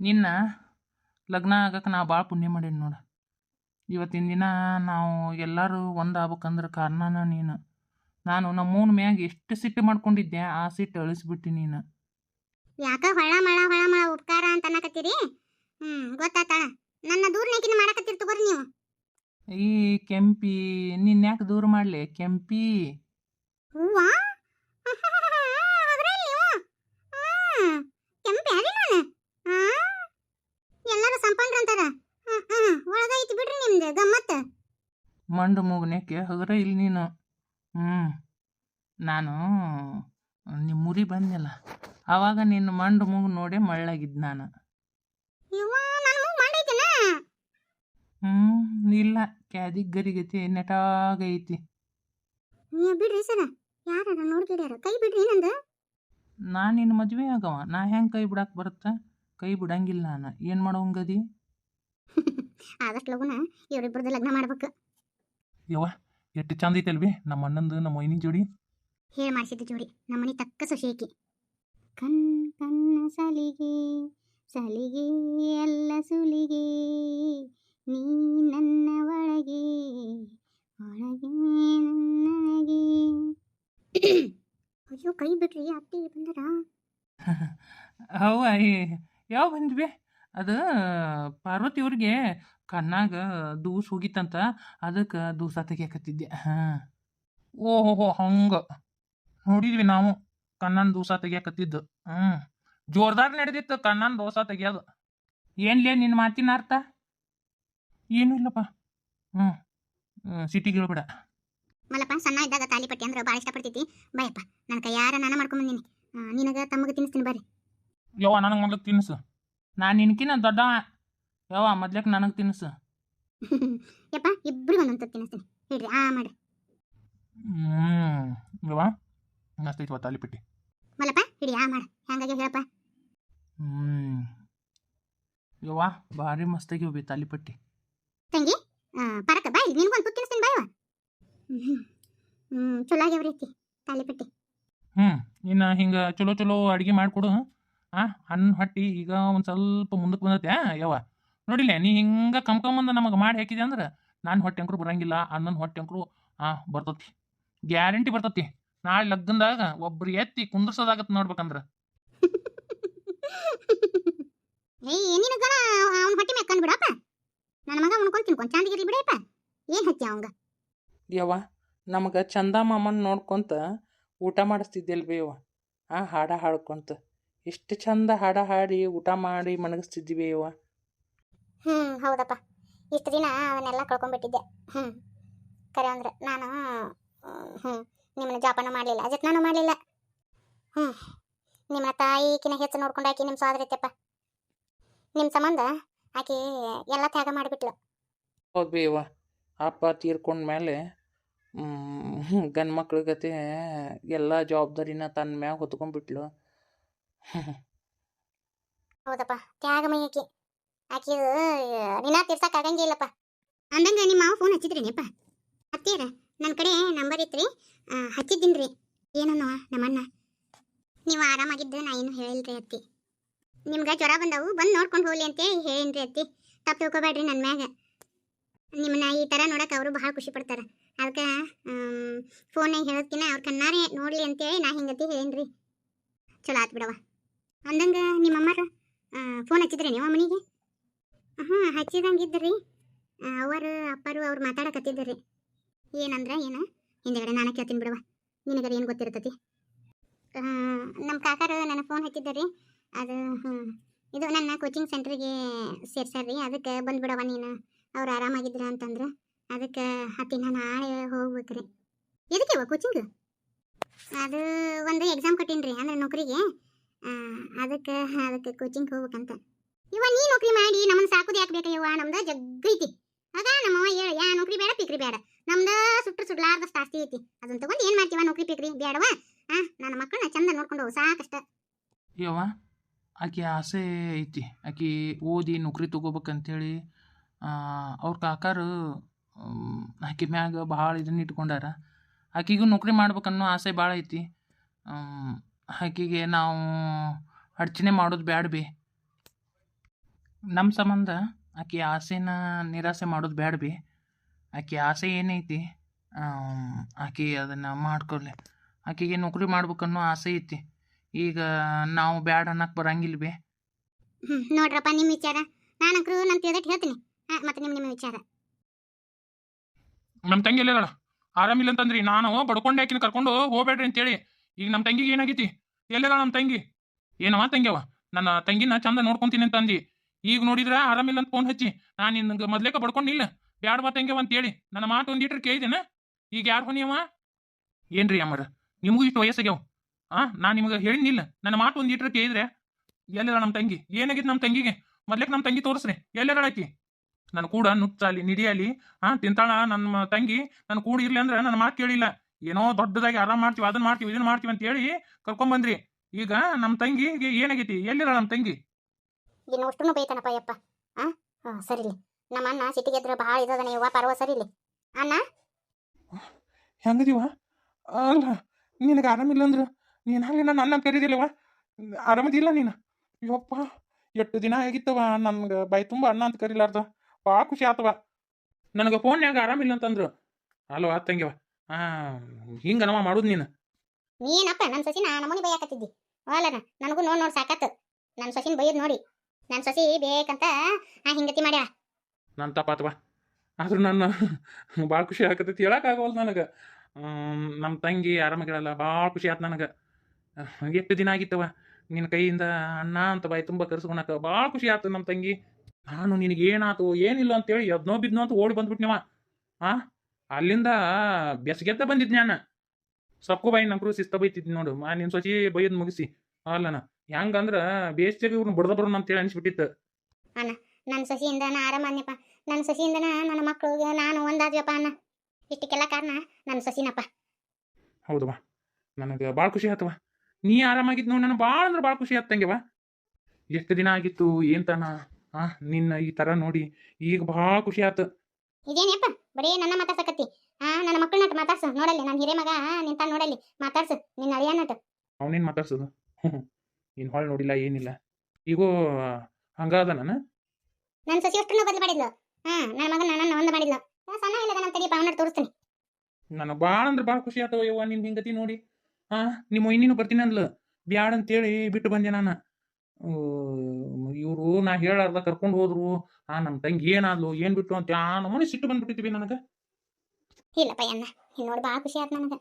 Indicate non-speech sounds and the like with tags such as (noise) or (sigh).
ನಿನ್ನ ಲಗ್ನ ಆಗಕ್ಕೆ ನಾ ಭಾಳ ಪುಣ್ಯ ಮಾಡೀನಿ ನೋಡು. ಇವತ್ತಿನ ದಿನ ನಾವು ಎಲ್ಲರೂ ಒಂದು ಆಗ್ಬೇಕಂದ್ರೆ ಕಾರಣನ ನೀನು. ನಾನು ನಮ್ಮೂನ ಮ್ಯಾಗ ಎಷ್ಟು ಸಿಟ್ಟು ಮಾಡ್ಕೊಂಡಿದ್ದೆ ಆ ಸಿಟ್ಟು ಅಳಿಸ್ಬಿಟ್ಟು ನೀನು. ಯಾಕ ಹೊಳ ಮಳ ಹೊಳ ಮಳ ಉಪಕಾರ ಅಂತ ಅನ್ನಕತ್ತೀರಿ? ಹ್ಮ್ ಗೊತ್ತಾತಾಳ. ನನ್ನ ದೂರ್ನಾಕಿನ ಮಾಡಕತ್ತೀರಿ ತಗೋರಿ ನೀವು. ಈ ಕೆಂಪಿ ನಿನ್ನ ಯಾಕೆ ದೂರ ಮಾಡಲಿ? ಕೆಂಪಿ. ಹೂವಾ ಅದ್ರಲ್ಲಿ ನೀವು ಹ್ಮ್ ಕೆಂಪೆ ಅರಿ ನಾನು ಹಾ ಎಲ್ಲರೂ ಸಂಪಂಡ್ರ ಅಂತಾರ ಹ್ಮ್ ಹ್ಮ್ ಒಳಗೈತಿ ಬಿಡ್ರಿ ನಿಮ್ದು ಗಮ್ಮತ್ತ ಮಂಡು ಮೂಗನೇಕೆ ಹಗರ ಇಲ್ಲಿ ನೀನು. ಹ್ಞೂ ನಾನು ನಿಮ್ಮೂರಿ ಬಂದಿಲ್ಲ ಆವಾಗ ನಿನ್ನ ಮಂಡು ಮೂಗು ನೋಡಿ ಮಳ್ಳಾಗಿದ್ದು ನಾನು. ಇವ್ವ ನನ್ನ ಮೂಗ್ ಮಾಡೈತೇನ ಹ್ಞೂ ಇಲ್ಲ ಕ್ಯಾದಿಗ್ ಗರಿಗತಿ ನೆಟಾಗೈತಿ ಬಿಡ್ರಿ ಸರ ಯಾರ ನೋಡ್ಕಿಡ್ಯಾರ ಕೈ ಬಿಡ್ರಿ ನಂದು. ನಾನು ನಿನ್ನ ಮದುವೆ ಆಗವ ನಾ ಹೆಂಗೆ ಕೈ ಬಿಡಕ್ಕೆ ಬರುತ್ತೆ? ಕೈ ಬಿಡಂಗಿಲ್ಲ ನಾನು ಏನು ಮಾಡೋಂಗದಿ (laughs) ಆದಷ್ಟು ಲಗುನ ಇವರಿಬ್ಬರದ್ದು ಲಗ್ನ ಮಾಡ್ಬೇಕು. ಯವ್ವ ಎಷ್ಟು ಚಂದ ಐತಲ್ವಿ ನಮ್ಮ ಅಣ್ಣಂದು ನಮ್ಮ ಮೈನಿ ಜೋಡಿ? ಹೇಳಿ ಮಾಡಿಸಿದ್ದು ಜೋಡಿ ನಮ್ಮನೆ ತಕ್ಕ ಸುಶೇಕಿ ಕಣ್ ಕಣ್ಣ ಸಲಿಗೆ ಸಲಿಗೆ ಎಲ್ಲ ಸುಲಿಗೆ. ನೀ ನನ್ನ ಒಳಗೆ ಒಳಗೆ ನನಗೆ (coughs) ಅಯ್ಯೋ ಕೈ ಬಿಡ್ರಿ ಅತ್ತಿ ಬಂದರ? (laughs) ಅವ ಯಾವ ಬಂದ್ವಿ? ಅದು ಪಾರ್ವತಿ ಅವ್ರಿಗೆ ಕಣ್ಣಾಗ ದೂಸ್ ಹೋಗಿತ್ತಂತ ಅದಕ್ಕೆ ದೂಸ ತೆಗಿಯಾಕತ್ತಿದ್ದೆ. ಹಾಂ. ಓಹೋ ಹಂಗೆ. ನೋಡಿದ್ವಿ ನಾವು ಕಣ್ಣನ್ ದೂಸ ತೆಗಿಯಾಕತ್ತಿದ್ದು. ಹ್ಞೂ ಜೋರ್ದಾರ್ ನಡೆದಿತ್ತು ಕಣ್ಣನ ದೋಸ ತೆಗಿಯೋದು. ಏನ್ಲೇ ನಿನ್ನ ಮಾತಿನ ಅರ್ಥ? ಏನೂ ಇಲ್ಲಪ್ಪ. ಹ್ಞೂ ಸಿಟಿಗೆ ಹೇಳ್ಬೇಡ ಮಲ್ಲಪ್ಪ ಸಣ್ಣ ಇದ್ದಾಗ ತಾಲಿಪಟ್ಟಿ ಅಂದ್ರೆ ಭಾಳ ಇಷ್ಟಪಡ್ತೈತಿ ಬಾಯಪ್ಪ ನನ್ನ ಕೈಯಾರ ನಾನು ಮಾಡ್ಕೊಂಬಂದಿನಿ ನಿನಗೆ ತಮಗೆ ತಿನ್ನಿಸ್ತೀನಿ ಬರ್ರಿ. ಯವ್ವ ನನಗೆ ಮೊದಲು ತಿನ್ನಿಸು. ನಾನು ನಿನ್ಕಿನ ದೊಡ್ಡವ. ಯವ್ವ ಮೊದ್ಲಕ್ಕೆ ನನಗೆ ತಿನ್ನಿಸು (laughs) ಯಪ್ಪ ಇಬ್ರಿಗೆ ಒಂದೊಂದು ತಿನ್ನಿಸ್ತೀನಿ. ಹೇಳ್ರಿ ಆ ಮಾಡಿ ಹ್ಞೂ ಯವ್ವ ಮಸ್ತ್ ಐತಿ ತಾಲಿಪಟ್ಟಿ ಮಲ್ಲಪ್ಪ ಹಿಡಿ ಆ ಮಾಡ. ಹೆಂಗಾಗಿ ಹೇಳಪ್ಪ. ಹ್ಞೂ ಯವ್ವ ಭಾರಿ ಮಸ್ತಾಗಿ ಹೋಗಿ ತಾಲಿಪಟ್ಟಿ ತಂಗಿ ಆ, ಪರಕ ಬಾ ಇಲ್ಲಿ ನಿನ್ಗೊಂದು ತುತ್ತು ತಿನ್ನಿಸ್ತೀನಿ ಬಾಯವ ಹ್ಞೂ ಚಲೋ ಆಗ್ಯಾವ್ರಿ ಐತಿ ತಾಲಿಪಟ್ಟಿ ಹ್ಞೂ ಇನ್ನು ಹಿಂಗೆ ಚಲೋ ಚಲೋ ಅಡುಗೆ ಮಾಡಿಕೊಡು ಆ ಅನ್ನ ಹಟ್ಟಿ ಈಗ ಒಂದು ಸ್ವಲ್ಪ ಮುಂದಕ್ಕೆ ಬಂದತ್ತೆ ಯಾವ ನೋಡಿಲ್ಲ ನೀ ಹಿಂಗೆ ಕಂಬ್ಕೊಂಬಂದು ನಮಗೆ ಮಾಡಿ ಹಾಕಿದೆ ಅಂದ್ರೆ ನಾನು ಹೊಟ್ಟೆ ಅಂಕರು ಬರಂಗಿಲ್ಲ ಅನ್ನನ ಹೊಟ್ಟೆ ಅಂಕರು ಹಾಂ ಬರ್ತತಿ. ಗ್ಯಾರಂಟಿ ಬರ್ತತಿ. ನಾಳೆ ಲಗ್ನದಾಗ ಒಬ್ರು ಎತ್ತಿ ಕುಂದ್ರಸೋದಾಗತ್ತೆ ನೋಡ್ಬೇಕಂದ್ರೆ. ಏಯ್ ಏನಿನ ಗಣ ಅವ್ನ ಹೊಟ್ಟೆ ಮೇಲೆ ಕಂಡು ಬಿಡಪ್ಪ. ನನ್ನ ಮಗ ಉಣ್ಕೊಂಡು ತಿನ್ಕೊಂಡು ಚಂದಿಗಿರ್ಲಿ ಬಿಡಪ್ಪ ಏನು ಹಚ್ಚಿ ಅವಂಗ? ಯವ್ವ ನಮಗೆ ಚಂದ ಮಾಮನ್ ನೋಡ್ಕೊಂತ ಊಟ ಮಾಡಿಸ್ತಿದ್ದಿಲ್ವಿ ಯವ್ವ. ಆ ಹಾಡ ಹಾಡ್ಕೊಂತ. ಎಷ್ಟು ಚಂದ ಹಾಡ ಹಾಡಿ ಊಟ ಮಾಡಿ ಮಣಗಿಸ್ತಿದ್ವಿ ಇವ ಹ್ಞೂ ಹೌದಪ್ಪ. ಇಷ್ಟು ದಿನ ಅವನ್ನೆಲ್ಲ ಕಳ್ಕೊಂಡ್ಬಿಟ್ಟಿದ್ದೆ ಹ್ಞೂ ಕರೆ ಅಂದ್ರೆ ನಾನು ಹ್ಞೂ ನಿಮ್ಮನ್ನ ಜಾಪನ ಮಾಡಲಿಲ್ಲ ಜತ್ನಾನು ಮಾಡಲಿಲ್ಲ. ಹ್ಞೂ ನಿಮ್ಮನ್ನ ತಾಯಿಕಿನ ಹೆಚ್ಚು ನೋಡ್ಕೊಂಡು ಆಕಿ ನಿಮ್ಮ ಸೋದರೈತೆಪ್ಪ ನಿಮ್ಮ ಸಂಬಂಧ ಆಕಿ ಎಲ್ಲ ತ್ಯಾಗ ಮಾಡಿಬಿಟ್ಲು. ಹೌದು ಬಿ ಅಪ್ಪ ತೀರ್ಕೊಂಡ ಮೇಲೆ ಗಂಡು ಮಕ್ಳ ಗತೆ ಎಲ್ಲ ಜವಾಬ್ದಾರಿನ ತನ್ನ ಮ್ಯಾಗ ಹೊತ್ಕೊಂಡ್ಬಿಟ್ಲು. ಹೌದಪ್ಪ ತ್ಯಾಗಮಯಿ ಆಕಿ ನಿನ್ನ ತೀರ್ಸಕ್ ಆಗಂಗಿಲ್ಲಪ್ಪ ಅಂದಂಗ ನಿಮ್ಮ ಮಾವ ಫೋನ್ ಹಚ್ಚಿದ್ರಿನಿಪ್ಪ? ಹತ್ತೀರ ನನ್ನ ಕಡೆ ನಂಬರ್ ಇತ್ರಿ. ಹಚ್ಚಿದ್ದೀನಿ ರೀ ಏನನ್ನವ ನಮ್ಮಣ್ಣ. ನೀವು ಆರಾಮಾಗಿದ್ದು ನಾ ಏನು ಹೇಳಿಲ್ರಿ ಅತ್ತಿ. ನಿಮ್ಗೆ ಜ್ವರ ಬಂದವು, ಬಂದು ನೋಡ್ಕೊಂಡು ಹೋಗ್ಲಿ ಅಂತ ಹೇಳಿನ್ರಿ ಅತ್ತಿ. ತಪ್ಪು ತಿಳ್ಕೊಬೇಡ್ರಿ ನನ್ನ ಮ್ಯಾಗ. ನಿಮ್ಮನ್ನ ಈ ಥರ ನೋಡಕ್ಕೆ ಅವರು ಭಾಳ ಖುಷಿ ಪಡ್ತಾರೆ. ಅದಕ್ಕೆ ಫೋನಾಗ ಹೇಳೋದ್ಕಿನ್ನ ಅವ್ರ ಕಣ್ಣಾರೆ ನೋಡ್ಲಿ ಅಂತೇಳಿ ನಾ ಹಿಂಗತಿ ಹೇಳಿನ್ರಿ. ಚಲೋ ಆತ್ ಬಿಡವ ಅಂದಂಗ ನಿಮ್ಮ ಅಮ್ಮರ ಫೋನ್ ಹಚ್ಚಿದ್ರಿ ನೀವು ಮನೆಗೆ? ಹಾಂ ಹಚ್ಚಿದಂಗೆ ಹಚ್ಚಿದಂಗಿದ್ರಿ ಅವರು, ಅಪ್ಪರು ಅವ್ರು ಮಾತಾಡಕತ್ತಿದ್ರಿ. ಏನಂದ್ರೆ, ಏನ? ಹಿಂದೆಗಡೆ ನಾನು ಕೇಳ್ತೀನಿ ಬಿಡವ ನಿನಗರ ಏನು ಗೊತ್ತಿರ್ತತಿ? ನಮ್ಮ ಕಾಕರು ನನ್ನ ಫೋನ್ ಹಚ್ಚಿದ್ದರಿ. ಅದು ಇದು ನನ್ನ ಕೋಚಿಂಗ್ ಸೆಂಟ್ರಿಗೆ ಸೇರ್ಸಾರ್ರಿ ಅದಕ್ಕೆ ಬಂದ್ಬಿಡವ ನೀನು. ಅವ್ರು ಆರಾಮಾಗಿದ್ರ ಅಂತಂದ್ರೆ ಅದಕ್ಕೆ ಹತ್ತಿನ ನಾಳೆ ಹೋಗ್ಬೇಕ್ರಿ. ಎದಕ್ಕೆ ಕೋಚಿಂಗ್ ಅದು ಒಂದು ಎಕ್ಸಾಮ್ ಕೊಟ್ಟೀನಿ ಅಂದ್ರೆ ನೌಕರಿಗೆ. ಅದಕ್ಕೆ ಅದಕ್ಕೆ ಕೋಚಿಂಗ್ ಹೋಗ್ಬೇಕಂತ. ಇವ ನೀ ನೌಕರಿ ಮಾಡಿ, ನಮ್ಮನ್ನ ಸಾಕುದು ಯಾಕೆ ಬೇಕಾ ಇವ ನಮ್ದು ಜಗ್ಗೈತಿ. ಅದ ನಮ್ಮವ್ವ ಹೇಳ, ಯಾ, ನೌಕರಿ ಬೇಡ, ಪಿಕ್ರಿ ಬೇಡ. ನಮ್ದು ಸುಟ್ಟು ಸುಡ್ಲಾರ್ದಷ್ಟು ಆಸ್ತಿ ಐತಿ. ಅದನ್ನ ತಗೊಂಡು ಏನು ಮಾಡ್ತೀವ? ನೌಕರಿ, ಪಿಕ್ರಿ ಬೇಡವ ಆ, ನನ್ನ ಮಕ್ಕಳನ್ನ ಚಂದ ನೋಡ್ಕೊಂಡು ಹೋಗು, ಸಾಕಷ್ಟ. ಯವ್ವ, ಆಕೆ ಆಸೆ ಐತಿ. ಆಕೆ ಓದಿ ನೌಕರಿ ತಗೋಬೇಕಂತೇಳಿ ಅವ್ರ ಕಾಕಾರು ಆಕೆ ಮ್ಯಾಗ ಭಾಳ ಇದನ್ನ ಇಟ್ಕೊಂಡಾರ. ಆಕೆಗೂ ನೌಕರಿ ಮಾಡ್ಬೇಕನ್ನೋ ಆಸೆ ಭಾಳ ಐತಿ. ಆಕೆಗೆ ನಾವು ಅಡಚಣೆ ಮಾಡೋದು ಬ್ಯಾಡ ಬಿ. ನಮ್ಮ ಸಂಬಂಧ ಆಕೆ ಆಸೆನ ನಿರಾಸೆ ಮಾಡೋದು ಬೇಡ ಬಿ. ಆಕೆ ಆಸೆ ಏನೈತಿ? ಆಕೆ ಅದನ್ನು ಮಾಡ್ಕೊಳ್ಳಿ ಆಕೆಗೆ ನೌಕರಿ ಮಾಡ್ಬೇಕನ್ನೋ ಆಸೆ ಐತಿ. ಈಗ ನಾವು ಬ್ಯಾಡ ಅನ್ನಕ್ಕೆ ಬರಂಗಿಲ್ಲ ಬಿ. ನೋಡ್ರಪ್ಪ ನಿಮ್ಮ ವಿಚಾರ. ನಾನಂಕರು ನಾನು ತಿಳ್ದಟ್ಟು ಹೇಳ್ತೀನಿ. ಹಾಂ ಮತ್ತೆ ನಿಮ್ಮ ನಿಮ್ಮ ವಿಚಾರ. ನಮ್ಮ ತಂಗಿ ಇಲ್ಲ ಆರಾಮಿಲ್ಲ ಅಂತಂದ್ರಿ. ನಾನು ಬಡ್ಕೊಂಡೆ ಆಕಿನ ಕರ್ಕೊಂಡು ಹೋಗ್ಬೇಡ್ರಿ ಅಂತೇಳಿ. ಈಗ ನಮ್ಮ ತಂಗಿಗೆ ಏನಾಗೈತಿ? ಎಲ್ಲದಾಳ ನಮ್ಮ ತಂಗಿ? ಏನವ ತಂಗ್ಯವ ನನ್ನ ತಂಗಿನ ಚಂದ ನೋಡ್ಕೊಂತೀನಿ ಅಂತ ಅಂದಿ. ಈಗ ನೋಡಿದ್ರ ಆರಾಮಿಲ್ಲ ಅಂತ ಫೋನ್ ಹಚ್ಚಿ ನಾನು ನಿನ್ಗೆ ಮೊದ್ಲೇಕ ಬಡ್ಕೊಂಡಿಲ್ಲ ಬ್ಯಾಡ ಬಾ ಅಂತ ಅಂತೇಳಿ ನನ್ನ ಮಾತು ಒಂದು ಇಟ್ರೆ ಕೇಳಿದೆನ? ಈಗ ಯಾರು ಹೊನಿಯವ ಏನ್ರಿ ಅಮ್ಮರ? ನಿಮಗೂ ಇಷ್ಟು ವಯಸ್ಸಾಗ್ಯಾವ? ಆ ನಾನು ನಿಮ್ಗೆ ಹೇಳಿನಿಲ್ಲ ನನ್ನ ಮಾತು ಒಂದು ಇಟ್ರೆ ಕೇಳಿದ್ರೆ ಎಲ್ಲರ ನಮ್ಮ ತಂಗಿ? ಏನಾಗಿತ್ತು ನಮ್ಮ ತಂಗಿಗೆ? ಮೊದ್ಲೇಕ ನಮ್ಮ ತಂಗಿ ತೋರಿಸ್ರಿ. ಎಲ್ಲರ ಆಕಿ ನನ್ನ ಕೂಡ ನುಚ್ಚಾಲಿ ನಿಡಿಯಲಿ ಹಾ ತಿಂತಾಳ. ನನ್ನ ತಂಗಿ ನನ್ನ ಕೂಡ ಇರ್ಲಿ ಅಂದ್ರೆ ನನ್ನ ಮಾತು ಕೇಳಿಲ್ಲ. ಏನೋ ದೊಡ್ಡದಾಗಿ ಆರಾಮ್ ಮಾಡ್ತೀವಿ ಅದನ್ನ ಮಾಡ್ತೀವಿ ಇದನ್ನ ಮಾಡ್ತೀವಿ ಅಂತ ಹೇಳಿ ಕರ್ಕೊಂಡ್ ಬಂದ್ರಿ. ಈಗ ನಮ್ಮ ತಂಗಿ ಏನಾಗೈತಿ? ಎಲ್ಲಿರ ನಮ್ಮ ತಂಗಿ? ಇನ್ನು ಅಷ್ಟು ಬೈತಾನಪ್ಪ ಯಪ್ಪ. ಹಾಂ ಸರಿಲಿ ನಮ್ಮ ಅಣ್ಣ ಸಿಟಿಗೆ ಎದ್ರ ಭಾಳ ಇದದನ ಯವ್ವ ಪರ್ವ ಸರಿಲಿ ಅಣ್ಣ? ಹೆಂಗದೀವ ಅಲ್ಲ ನಿನಗೆ ಆರಾಮಿಲ್ಲ ಅಂದ್ರೆ. ನೀನು ಹಾಗೆ ನನ್ನ ಅನ್ನ ಕರೀದಿಲ್ಲವ ಆರಾಮದಿಲ್ಲ ನೀನು? ಯಪ್ಪ ಎಷ್ಟು ದಿನ ಆಗಿತ್ತವ ನನ್ಗೆ? ಬೈ ತುಂಬ ಅಣ್ಣ ಅಂತ ಕರೀಲಾರ್ದ. ಭಾಳ ಖುಷಿ ಆತವ ನನಗೆ ಫೋನ್ಯಾಗ ಆರಾಮಿಲ್ಲ ಅಂತಂದ್ರು. ಅಲ್ವಾ ತಂಗ್ಯವ ಹಾಂ ಹಿಂಗೆ ಮಾಡುದ್ ಮಾಡೋದು ನೀನು. ನೀನಪ್ಪ ನನ್ನ ಸೊಸಿ ನಾ ನಮ್ಮನೆ ಬೈಯಾಕತ್ತಿದ್ದಿ. ಹೋಲನ ನನಗೂ ನೋಡ್ ನೋಡ್ ಸಾಕತ್ತು ನನ್ನ ಸೊಸಿನ ಬೈಯದ್ ನೋಡಿ. ನನ್ನ ಸೊಸಿ ಬೇಕಂತ ಆ ಹಿಂಗತಿ ಮಾಡ್ಯಾಳ ನನ್ನ ತಪ್ಪಾತವ ಆದ್ರೂ ನನ್ನ ಭಾಳ ಖುಷಿ ಆಗತೈತಿ ಆಗೋಲ್ ನನಗೆ. ನಮ್ಮ ತಂಗಿ ಆರಾಮಾಗಿರಲ್ಲ ಭಾಳ ಖುಷಿ ಆಯ್ತು ನನಗೆ. ಎಷ್ಟು ದಿನ ಆಗಿತ್ತವ? ನಿನ್ನ ಕೈಯಿಂದ ಅಣ್ಣ ಅಂತ ಬಾಯಿ ತುಂಬ ಕರ್ಸ್ಕೊಳಕ ಭಾಳ ಖುಷಿ ಆಯ್ತು ನಮ್ಮ ತಂಗಿ. ನಾನು ನಿನಗೆ ಏನಾತು ಏನಿಲ್ಲ ಅಂತೇಳಿ ಎದ್ನೋ ಬಿದ್ನೋ ಅಂತ ಓಡಿ ಬಂದ್ಬಿಟ್ನವ. ಆ? ಅಲ್ಲಿಂದ ಬೆಸ್ಗೆದ್ದ ಬಂದಿದ್ ನಾನು ಸೊಕ್ಕು ಬಾಯಿ ನಂಬ್ರು ಶಿಸ್ತ ಬೈತಿದ್ನಿ ನೋಡು. ಮಾ ನಿನ್ನ ಸೊಸಿ ಬೈಯೋದು ಮುಗಿಸಿ. ಅಲ್ಲನ ಹೆಂಗಂದ್ರೆ ಬೇಸ್ತಿಗೆ ಇವ್ರನ್ನ ಬಡ್ದ ಬರೋಣ ಅಂತೇಳಿ ಅನ್ಸ್ಬಿಟ್ಟಿತ್ತು. ನನ್ನ ಸಸಿಯಿಂದ ನಾ ಆರಾಮನ್ಯಪ್ಪ ನನ್ನ ಸಸಿಯಿಂದ ನನ್ನ ಮಕ್ಕಳು ನಾನು ಒಂದಾದ್ವಪ್ಪ ಅಣ್ಣ. ಇಷ್ಟಕ್ಕೆಲ್ಲ ಕಾರಣ ನನ್ನ ಸಸಿನಪ್ಪ ಹೌದವ್ವ ನನಗೆ ಭಾಳ ಖುಷಿ ಆತವ ನೀ ಆರಾಮಾಗಿದ್ ನೋಡಿ ನನಗೆ ಭಾಳ ಅಂದ್ರೆ ಭಾಳ ಖುಷಿ ಆತಂಗೆವ ಎಷ್ಟು ದಿನ ಆಗಿತ್ತು ಏನ್ ತಾನ? ಆ ನಿನ್ನ ಈ ಥರ ನೋಡಿ ಈಗ ಭಾಳ ಖುಷಿ ಆತು ಇದೇನಪ್ಪ ಬರೀ ನನ್ನ ಮಾತಾಡ್ಸಕತ್ತಿ. ಆ ನನ್ನ ಮಕ್ಕಳನ್ನ ಮಾತಾಡ್ಸು. ನೋಡಲ್ಲಿ ನನ್ನ ಹಿರೇ ಮಗ ನಿಂತ ನೋಡಲ್ಲಿ. ಮಾತಾಡ್ಸು. ನಿನ್ನ ಅಳಿಯನಟ ಅವನೇನು ಮಾತಾಡ್ಸೋದು? (laughs) ಇನ್ನು ಹೊಳ್ ನೋಡಿಲ್ಲ ಏನಿಲ್ಲ. ಈಗೂ ಹಂಗಾದ ನಾನು? ನನ್ನ ಸಸಿ ಅಷ್ಟನ್ನು ಬದಲು ಮಾಡಿದ್ಲು. ಹಾ ನನ್ನ ಮಗನ ನನ್ನ ಒಂದು ಮಾಡಿದ್ಲು. ನಾ ಸಣ್ಣ ಇಲ್ಲದ ನಮ್ಮ ತಡಿ ಪಾವನ ತೋರಿಸ್ತೀನಿ. ನನಗೆ ಭಾಳ ಅಂದ್ರೆ ಭಾಳ ಖುಷಿ ಆತವ ಯವ್ವ ನಿನ್ನ ಹಿಂಗತಿ ನೋಡಿ. ಆ ನಿಮ್ಮ ಇನ್ನೇನು ಬರ್ತೀನಿ ಅಂದ್ಲು. ಬ್ಯಾಡ ಅಂತೇಳಿ ಬಿಟ್ಟು ಬಂದೆ ನಾನು. ಇವರು ನಾ ಹೇಳಾರ್ದ ಕರ್ಕೊಂಡು ಹೋದ್ರು. ಆ ನಮ್ಮ ತಂಗಿ ಏನಾದ್ಲು, ಏನ್ ಬಿಟ್ಟು ಅಂತ ಆ, ನಮ್ಮನೆ ಸಿಟ್ಟು ಬಂದ್ಬಿಟ್ಟಿದ್ವಿ ನನಗೆ. ಇಲ್ಲಪ್ಪ ಅಣ್ಣ ನೋಡಿ ಭಾಳ ಖುಷಿ ಆಯ್ತು ನನಗೆ.